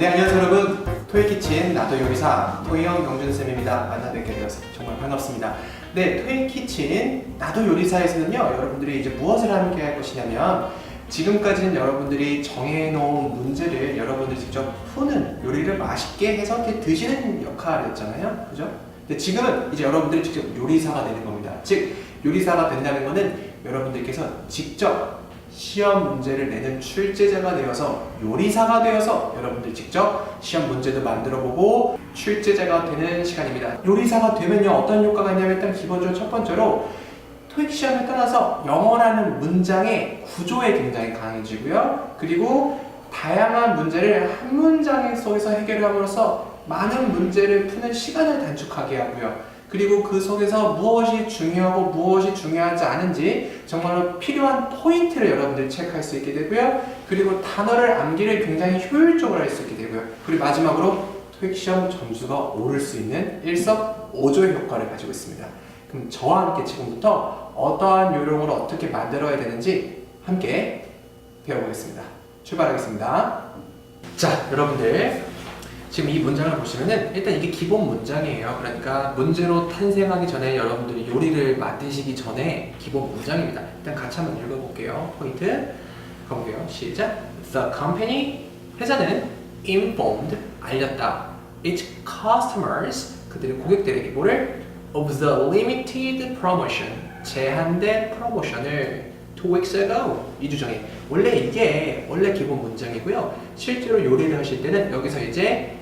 네 안녕하세요 여러분. 토익키친 나도 요리사 토이형 경준쌤입니다. 만나 뵙게 되어서 정말 반갑습니다. 네 토익키친 나도 요리사에서는요 여러분들이 이제 무엇을 함께 할 것이냐면 지금까지는 여러분들이 정해놓은 문제를 여러분들이 직접 푸는 요리를 맛있게 해서 드시는 역할이었잖아요. 그죠? 근데 지금은 이제 여러분들이 직접 요리사가 되는 겁니다. 즉 요리사가 된다는 것은 여러분들께서 직접 시험 문제를 내는 출제자가 되어서 요리사가 되어서 여러분들 직접 시험 문제도 만들어 보고 출제자가 되는 시간입니다. 요리사가 되면요 어떤 효과가 있냐면 일단 기본적으로 첫 번째로 토익 시험을 떠나서 영어라는 문장의 구조에 굉장히 강해지고요. 그리고 다양한 문제를 한 문장 속에서 해결함으로써 많은 문제를 푸는 시간을 단축하게 하고요. 그리고 그 속에서 무엇이 중요하고 무엇이 중요하지 않은지 정말로 필요한 포인트를 여러분들 체크할 수 있게 되고요. 그리고 단어를 암기를 굉장히 효율적으로 할 수 있게 되고요. 그리고 마지막으로 토익 시험 점수가 오를 수 있는 일석오조의 효과를 가지고 있습니다. 그럼 저와 함께 지금부터 어떠한 요령으로 어떻게 만들어야 되는지 함께 배워보겠습니다. 출발하겠습니다. 자, 여러분들 지금 이 문장을 보시면은 일단 이게 기본 문장이에요. 그러니까 문제로 탄생하기 전에 여러분들이 요리를 만드시기 전에 기본 문장입니다. 일단 같이 한번 읽어볼게요. 포인트 가볼게요. 시작. The company 회사는 informed 알렸다. its customers 그들의 고객들에게 뭐를 of the limited promotion 제한된 프로모션을 two weeks ago 2주 전에 원래 이게 원래 기본 문장이고요. 실제로 요리를 하실 때는 여기서 이제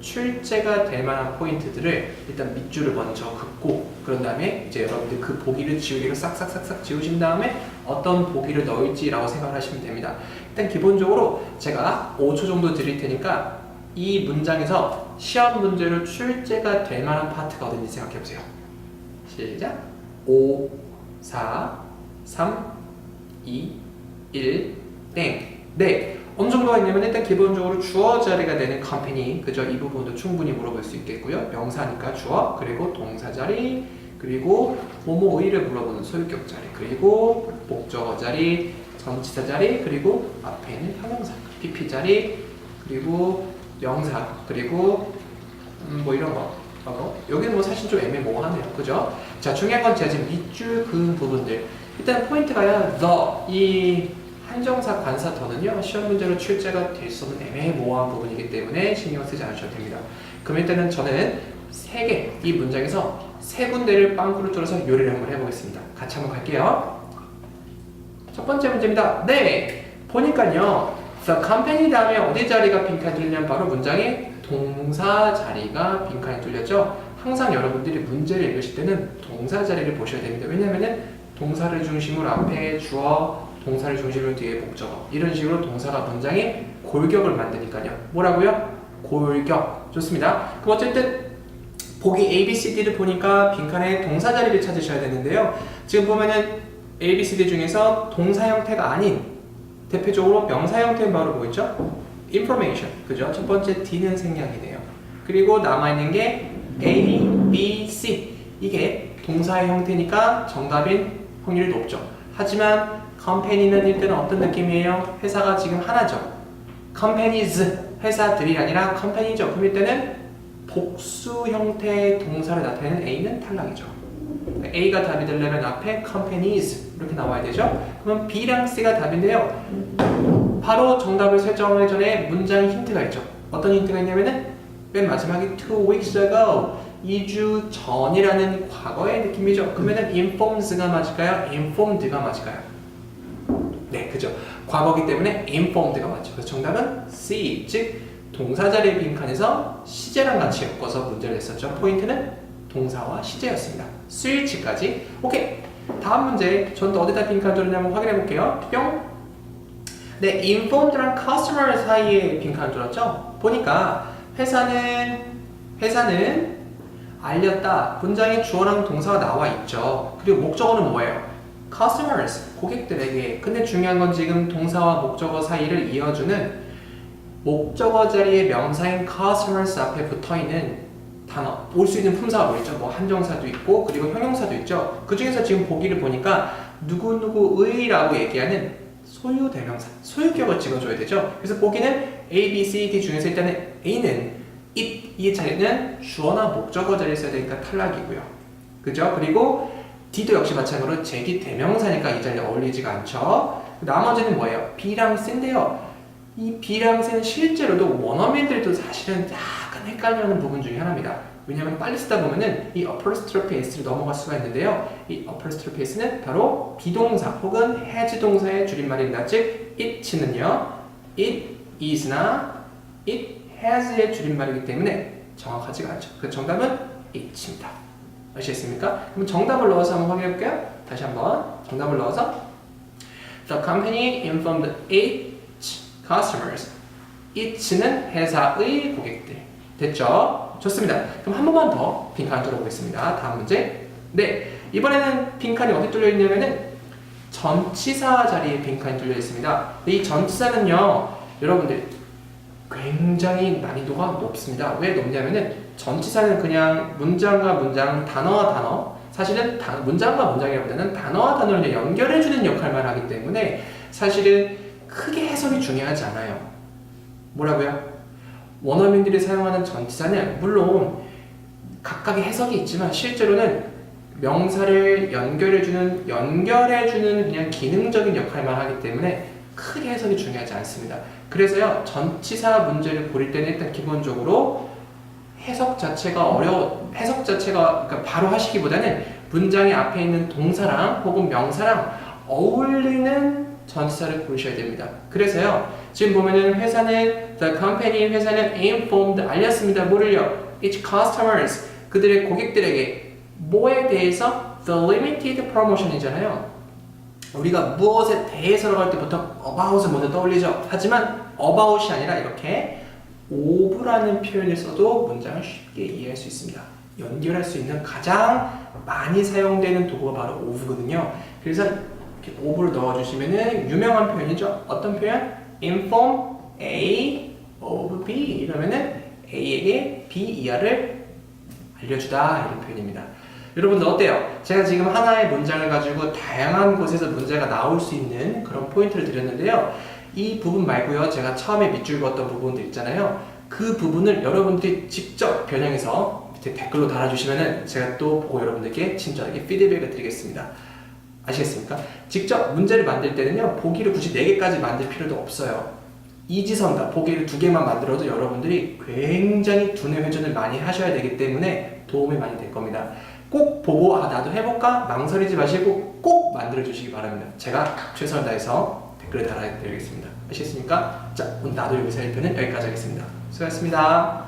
출제가 될 만한 포인트들을 일단 밑줄을 먼저 긋고 그런 다음에 이제 여러분들 그 보기를 지우개로 싹싹싹싹 지우신 다음에 어떤 보기를 넣을지라고 생각을 하시면 됩니다. 일단 기본적으로 제가 5초 정도 드릴 테니까 이 문장에서 시험 문제로 출제가 될 만한 파트가 어딘지 생각해 보세요. 시작. 5, 4, 3, 2, 1, 땡. 네. 어느 정도가 있냐면 일단 기본적으로 주어 자리가 되는 컴퍼니 그죠? 이 부분도 충분히 물어볼 수 있겠고요. 명사니까 주어 그리고 동사 자리 그리고 뭐뭐 의를 물어보는 소유격 자리 그리고 목적어 자리 전치사 자리 그리고 앞에 있는 형용사 PP 자리 그리고 명사 그리고 음, 뭐 이런 거. 어, 여기는 뭐 사실 좀 애매모호하네요. 그죠? 자 중요한 건 제가 지금 밑줄 그은 부분들 일단 포인트가요 the 이 한정사 관사 더는요 시험 문제로 출제가 될 수 없는 애매모호한 부분이기 때문에 신경 쓰지 않으셔도 됩니다. 그럼 일단은 저는 세 개 이 문장에서 세 군데를 빵꾸를 뚫어서 요리를 한번 해보겠습니다. 같이 한번 갈게요. 첫 번째 문제입니다. 네 보니까요 the company 다음에 어디 자리가 빈칸 뚫리냐면 바로 문장의 동사 자리가 빈칸이 뚫렸죠. 항상 여러분들이 문제를 읽으실 때는 동사 자리를 보셔야 됩니다. 왜냐면은 동사를 중심으로 앞에 주어 동사를 중심으로 뒤에 목적어 이런 식으로 동사가 문장에 골격을 만드니까요. 뭐라고요? 골격. 좋습니다. 그럼 어쨌든 보기 A, B, C, D를 보니까 빈칸에 동사 자리를 찾으셔야 되는데요. 지금 보면은 A, B, C, D 중에서 동사 형태가 아닌 대표적으로 명사 형태는 바로 뭐 있죠? information. 그죠? 첫 번째 D는 생략이네요. 그리고 남아있는 게 A, B, C. 이게 동사의 형태니까 정답인 확률이 높죠 하지만 컴퍼니는 일단은 어떤 느낌이에요? 회사가 지금 하나죠. companies 회사들이 아니라 컴퍼니죠. 그럼 일단은 복수 형태의 동사를 나타내는 A는 탈락이죠. A가 답이 되려면 앞에 companies 이렇게 나와야 되죠. 그러면 B랑 C가 답인데요. 바로 정답을 설정하기 전에 문장 힌트가 있죠. 어떤 힌트가 있냐면은 맨 마지막에 two weeks ago 2주 전이라는 과거의 느낌이죠. 그러면은 informed가 맞을까요? informed가 맞을까요? 네, 그죠. 과거기 때문에 informed가 맞죠. 그래서 정답은 C, 즉 동사 자리 빈칸에서 시제랑 같이 엮어서 문제를 냈었죠. 포인트는 동사와 시제였습니다. 스위치까지. 오케이. 다음 문제. 전 또 어디다 빈칸 뚫었냐면 확인해 볼게요. 뿅. 네, informed랑 customer 사이에 빈칸을 뚫었죠. 보니까 회사는 회사는 알렸다. 문장에 주어랑 동사가 나와 있죠. 그리고 목적어는 뭐예요? customers 고객들에게 근데 중요한 건 지금 동사와 목적어 사이를 이어주는 목적어 자리에 명사인 customers 앞에 붙어 있는 단어 올 수 있는 품사가 뭐 있죠? 뭐 한정사도 있고 그리고 형용사도 있죠 그 중에서 지금 보기를 보니까 누구누구의라고 얘기하는 소유 대명사 소유격을 찍어줘야 되죠 그래서 보기는 A, B, C, D 중에서 일단은 A는 it 이 자리는 주어나 목적어 자리에 써야 되니까 탈락이고요. 그죠? 그리고 D도 역시 마찬가지로 제기 대명사니까 이 자리에 어울리지가 않죠. 나머지는 뭐예요? B랑 C인데요. 이 B랑 C는 실제로도 원어민들도 사실은 약간 헷갈려하는 부분 중에 하나입니다. 왜냐하면 빨리 쓰다 보면은 이 apostrophe s를 넘어갈 수가 있는데요. 이 apostrophe s는 바로 비동사 혹은 has 동사의 줄임말입니다. 즉 it는요, it is나 it has의 줄임말이기 때문에 정확하지가 않죠. 그 정답은 it입니다. 아시겠습니까? 그럼 정답을 넣어서 한번 확인해 볼게요. 다시 한번 정답을 넣어서 The company informed its customers. it는 회사의 고객들. 됐죠? 좋습니다. 그럼 한 번만 더 빈칸 뚫어보겠습니다. 다음 문제. 네, 이번에는 빈칸이 어디 뚫려 있냐면은 전치사 자리에 빈칸이 뚫려 있습니다. 근데 이 전치사는요, 여러분들 굉장히 난이도가 높습니다. 왜 높냐면은 전치사는 그냥 문장과 문장, 단어와 단어, 사실은 다- 문장과 문장이라보다는 단어와 단어를 연결해주는 역할만 하기 때문에 사실은 크게 해석이 중요하지 않아요. 뭐라고요? 원어민들이 사용하는 전치사는 물론 각각의 해석이 있지만 실제로는 명사를 연결해주는 연결해주는 그냥 기능적인 역할만 하기 때문에 크게 해석이 중요하지 않습니다. 그래서요 전치사 문제를 고릴 때는 일단 기본적으로 해석 자체가 어려워 해석 자체가 그러니까 바로 하시기보다는 문장의 앞에 있는 동사랑 혹은 명사랑 어울리는 전치사를 고르셔야 됩니다. 그래서요 지금 보면은 회사는 the company 회사는 informed 알렸습니다. 뭐를요? its customers 그들의 고객들에게 뭐에 대해서 the limited promotion이잖아요. 우리가 무엇에 대해서라고 할 때 보통 about을 먼저 떠올리죠. 하지만 about이 아니라 이렇게 of라는 표현을 써도 문장을 쉽게 이해할 수 있습니다. 연결할 수 있는 가장 많이 사용되는 도구가 바로 of거든요. 그래서 이렇게 of를 넣어주시면은 유명한 표현이죠. 어떤 표현? inform A of B 이러면은 A에게 B 이하를 알려주다 이런 표현입니다. 여러분들 어때요? 제가 지금 하나의 문장을 가지고 다양한 곳에서 문제가 나올 수 있는 그런 포인트를 드렸는데요. 이 부분 말고요. 제가 처음에 밑줄 그었던 부분들 있잖아요. 그 부분을 여러분들이 직접 변형해서 밑에 댓글로 달아주시면은 제가 또 보고 여러분들께 친절하게 피드백을 드리겠습니다. 아시겠습니까? 직접 문제를 만들 때는요. 보기를 굳이 4개까지 만들 필요도 없어요. 이지선다. 보기를 두 개만 만들어도 여러분들이 굉장히 두뇌 회전을 많이 하셔야 되기 때문에 도움이 많이 될 겁니다. 꼭 보고 아 나도 해볼까 망설이지 마시고 꼭 만들어 주시기 바랍니다. 제가 최선을 다해서 댓글을 달아드리겠습니다. 아시겠습니까? 자 오늘 나도 여기서 1편은 여기까지 하겠습니다. 수고하셨습니다.